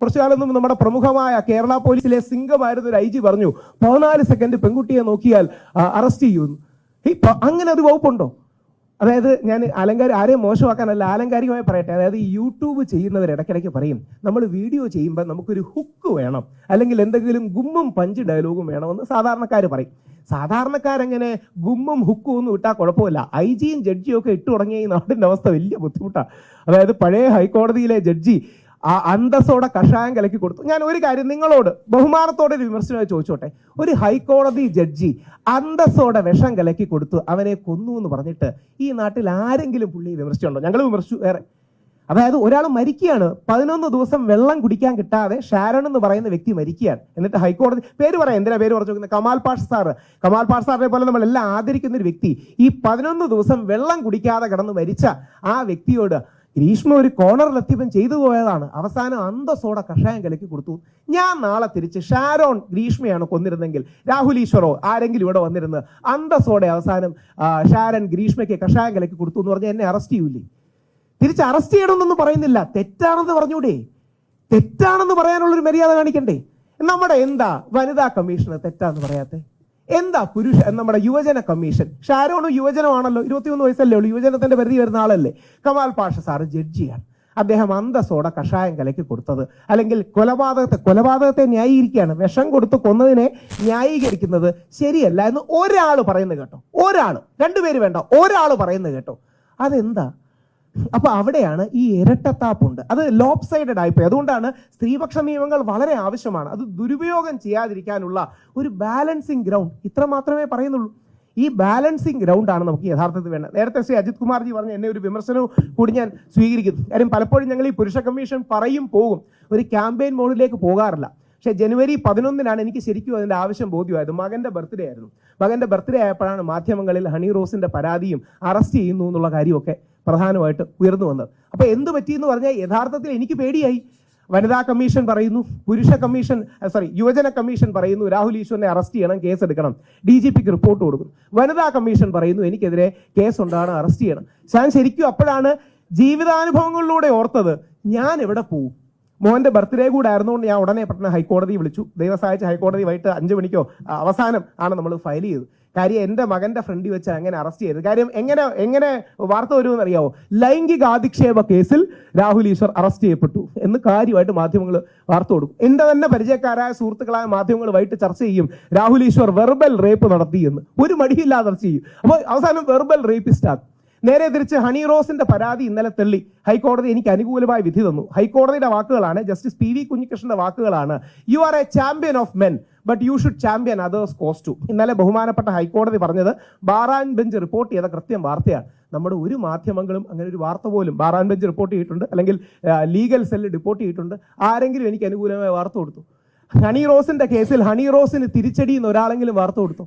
കുറച്ചു കാലം നമ്മുടെ പ്രമുഖമായ കേരള പോലീസിലെ സിംഗമായിരുന്ന ഒരു ഐ ജി പറഞ്ഞു പതിനാല് സെക്കൻഡ് പെൺകുട്ടിയെ നോക്കിയാൽ അറസ്റ്റ് ചെയ്യുന്നു അങ്ങനെ ഒരു വകുപ്പുണ്ടോ? അതായത് ഞാൻ അലങ്കാരി ആരെയും മോശമാക്കാനല്ല ആലങ്കാരികമായി പറയട്ടെ. അതായത് യൂട്യൂബ് ചെയ്യുന്നവർ ഇടയ്ക്കിടയ്ക്ക് പറയും നമ്മൾ വീഡിയോ ചെയ്യുമ്പോൾ നമുക്കൊരു ഹുക്ക് വേണം അല്ലെങ്കിൽ എന്തെങ്കിലും ഗുമ്മും പഞ്ച് ഡയലോഗും വേണമെന്ന് സാധാരണക്കാർ പറയും. സാധാരണക്കാരെങ്ങനെ ഗുമ്മും ഹുക്കും ഒന്നും ഇട്ടാൽ കുഴപ്പമില്ല. ഐ ജിയും ജഡ്ജിയും ഒക്കെ ഇട്ടു തുടങ്ങിയ ഈ നാടിന്റെ അവസ്ഥ വലിയ ബുദ്ധിമുട്ടാണ് അതായത് പഴയ ഹൈക്കോടതിയിലെ ജഡ്ജി ആ അന്തസ്സോടെ കഷായം കലക്കി കൊടുത്തു. ഞാൻ ഒരു കാര്യം നിങ്ങളോട് ബഹുമാനത്തോടെ ഒരു വിമർശനമായി ചോദിച്ചോട്ടെ? ഒരു ഹൈക്കോടതി ജഡ്ജി അന്തസ്സോടെ വിഷം കലക്കി കൊടുത്തു അവനെ കൊന്നു എന്ന് പറഞ്ഞിട്ട് ഈ നാട്ടിൽ ആരെങ്കിലും പുള്ളി വിമർശിച്ചുണ്ടോ ഞങ്ങൾ വിമർശിച്ചു വേറെ. അതായത് ഒരാൾ മരിക്കുകയാണ്. പതിനൊന്ന് ദിവസം വെള്ളം കുടിക്കാൻ കിട്ടാതെ ഷാരൺ എന്ന് പറയുന്ന വ്യക്തി മരിക്കുകയാണ്. എന്നിട്ട് ഹൈക്കോടതി പേര് പറയാം. എന്തിനാ പേര് പറഞ്ഞു നോക്കുന്നത്? കമാൽ പാഷ് സാറ്. കമാൽ പാഷ് സാറിനെ പോലെ നമ്മൾ എല്ലാം ആദരിക്കുന്ന ഒരു വ്യക്തി ഈ പതിനൊന്ന് ദിവസം വെള്ളം കുടിക്കാതെ കിടന്ന് മരിച്ച ആ വ്യക്തിയോട് ഗ്രീഷ്മ ഒരു കോർണറിലെത്തിയപ്പം ചെയ്തു പോയതാണ്. അവസാനം അന്തസ്സോടെ കഷായം കലക്കി കൊടുത്തു. ഞാൻ നാളെ തിരിച്ച് ഷാരോൺ ഗ്രീഷ്മയാണ് കൊന്നിരുന്നെങ്കിൽ രാഹുൽ ഈശ്വറോ ആരെങ്കിലും ഇവിടെ വന്നിരുന്ന് അന്തസ്സോടെ അവസാനം ഷാരൻ ഗ്രീഷ്മയ്ക്ക് കഷായം കലക്കി കൊടുത്തു എന്ന് പറഞ്ഞാൽ എന്നെ അറസ്റ്റ് ചെയ്യൂലേ? തിരിച്ച് അറസ്റ്റ് ചെയ്യണമെന്നൊന്നും പറയുന്നില്ല. തെറ്റാണെന്ന് പറഞ്ഞൂടെ? തെറ്റാണെന്ന് പറയാനുള്ളൊരു മര്യാദ കാണിക്കണ്ടേ? നമ്മുടെ എന്താ വനിതാ കമ്മീഷന് തെറ്റാന്ന് പറയാത്തെ? എന്താ പുരുഷ നമ്മുടെ യുവജന കമ്മീഷൻ. ഷാരോണും യുവജനമാണല്ലോ. ഇരുപത്തിയൊന്ന് വയസ്സല്ലേ ഉള്ളൂ. യുവജനത്തിന്റെ പരിധി വരുന്ന ആളല്ലേ. കമാൽ പാഷ സാറ് ജഡ്ജിയാണ്. അദ്ദേഹം അന്തസ്സോടെ കഷായം കലക്കി കൊടുത്തത്. അല്ലെങ്കിൽ കൊലപാതകത്തെ കൊലപാതകത്തെ ന്യായീകരിക്കുകയാണ്. വിഷം കൊടുത്ത് കൊന്നതിനെ ന്യായീകരിക്കുന്നത് ശരിയല്ല എന്ന് ഒരാൾ പറയുന്നത് കേട്ടോ. ഒരാൾ രണ്ടുപേര് വേണ്ട. ഒരാൾ പറയുന്നത് കേട്ടോ. അതെന്താ? അപ്പൊ അവിടെയാണ് ഈ ഇരട്ടത്താപ്പുണ്ട്. അത് ലോപ് സൈഡഡ് ആയിപ്പോയി അതുകൊണ്ടാണ് സ്ത്രീപക്ഷ നിയമങ്ങൾ വളരെ ആവശ്യമാണ്. അത് ദുരുപയോഗം ചെയ്യാതിരിക്കാനുള്ള ഒരു ബാലൻസിങ് ഗ്രൗണ്ട് ഇത്ര മാത്രമേ പറയുന്നുള്ളൂ. ഈ ബാലൻസിങ് ഗ്രൗണ്ടാണ് നമുക്ക് യഥാർത്ഥത്തിൽ വേണ്ടത്. നേരത്തെ ശ്രീ അജിത് കുമാർജി പറഞ്ഞ എന്നെ ഒരു വിമർശനവും കൂടി ഞാൻ സ്വീകരിക്കുന്നു. കാര്യം പലപ്പോഴും ഞങ്ങൾ ഈ പുരുഷ കമ്മീഷൻ പറയും പോകും. ഒരു ക്യാമ്പയിൻ മോഡിലേക്ക് പോകാറില്ല. പക്ഷേ ജനുവരി പതിനൊന്നിനാണ് എനിക്ക് ശരിക്കും അതിന്റെ ആവശ്യം ബോധ്യമായത്. മകന്റെ ബർത്ത്ഡേ ആയിരുന്നു. മകന്റെ ബർത്ത്ഡേ ആയപ്പോഴാണ് മാധ്യമങ്ങളിൽ ഹണി റോസിന്റെ പരാതിയും അറസ്റ്റ് ചെയ്യുന്നു എന്നുള്ള കാര്യമൊക്കെ പ്രധാനമായിട്ട് ഉയർന്നു വന്നത്. അപ്പൊ എന്ത് പറ്റിയെന്ന് പറഞ്ഞാൽ യഥാർത്ഥത്തിൽ എനിക്ക് പേടിയായി. വനിതാ കമ്മീഷൻ പറയുന്നു പുരുഷ കമ്മീഷൻ സോറി യുവജന കമ്മീഷൻ പറയുന്നു രാഹുൽ ഈശ്വറിനെ അറസ്റ്റ് ചെയ്യണം കേസ് എടുക്കണം ഡി ജി പിക്ക് റിപ്പോർട്ട് കൊടുക്കും വനിതാ കമ്മീഷൻ പറയുന്നു എനിക്കെതിരെ കേസ് ഉണ്ടാണ് അറസ്റ്റ് ചെയ്യണം. ഞാൻ ശരിക്കും അപ്പോഴാണ് ജീവിതാനുഭവങ്ങളിലൂടെ ഓർത്തത് ഞാൻ എവിടെ പോവും? മോന്റെ ബർത്ത്ഡേ കൂടെ ആയിരുന്നുകൊണ്ട് ഞാൻ ഉടനെ പെട്ടെന്ന് ഹൈക്കോടതി വിളിച്ചു. ദൈവം ഹൈക്കോടതി വൈകിട്ട് അഞ്ച് മണിക്കോ അവസാനം ആണ് നമ്മൾ ഫയൽ ചെയ്തത്. കാര്യം എന്റെ മകന്റെ ഫ്രണ്ടിൽ വെച്ച് അങ്ങനെ അറസ്റ്റ് ചെയ്തത് കാര്യം എങ്ങനെ എങ്ങനെ വാർത്ത വരുമെന്ന് അറിയാവോ ലൈംഗിക അധിക്ഷേപ കേസിൽ രാഹുൽ ഈശ്വർ അറസ്റ്റ് ചെയ്യപ്പെട്ടു എന്ന് കാര്യമായിട്ട് മാധ്യമങ്ങൾ വാർത്ത കൊടുക്കും. എന്റെ തന്നെ പരിചയക്കാരായ സുഹൃത്തുക്കളായ മാധ്യമങ്ങൾ വൈകിട്ട് ചർച്ച ചെയ്യും. രാഹുൽ ഈശ്വർ വെർബൽ റേപ്പ് നടത്തി എന്ന്. ഒരു മടിയില്ലാതെ ചർച്ച ചെയ്യും. അപ്പോൾ അവസാനം വെർബൽ റേപ്പിസ്റ്റ് ആക്കും. നേരെ തിരിച്ച് ഹണി റോസിന്റെ പരാതി ഇന്നലെ തള്ളി. ഹൈക്കോടതി എനിക്ക് അനുകൂലമായ വിധി തന്നു. ഹൈക്കോടതിയുടെ വാക്കുകളാണ് ജസ്റ്റിസ് പി വി കുഞ്ഞികൃഷ്ണന്റെ വാക്കുകളാണ് you are a champion of men but you should champion others കോസ്റ്റു ഇന്നലെ ബഹുമാനപ്പെട്ട ഹൈക്കോടതി പറഞ്ഞത് ബാറാൻ ബെഞ്ച് റിപ്പോർട്ട് ചെയ്ത കൃത്യം വാർത്തയാണ്. നമ്മുടെ ഒരു മാധ്യമങ്ങളും അങ്ങനെ ഒരു വാർത്ത പോലും ബാറാൻ ബെഞ്ച് റിപ്പോർട്ട് ചെയ്തിട്ടുണ്ട് അല്ലെങ്കിൽ ലീഗൽ സെല്ല് റിപ്പോർട്ട് ചെയ്തിട്ടുണ്ട്. ആരെങ്കിലും എനിക്ക് അനുകൂലമായ വാർത്ത കൊടുത്തു. ഹണി റോസിന്റെ കേസിൽ ഹണി റോസിന് തിരിച്ചടി എന്ന് ഒരാളെങ്കിലും വാർത്ത കൊടുത്തു.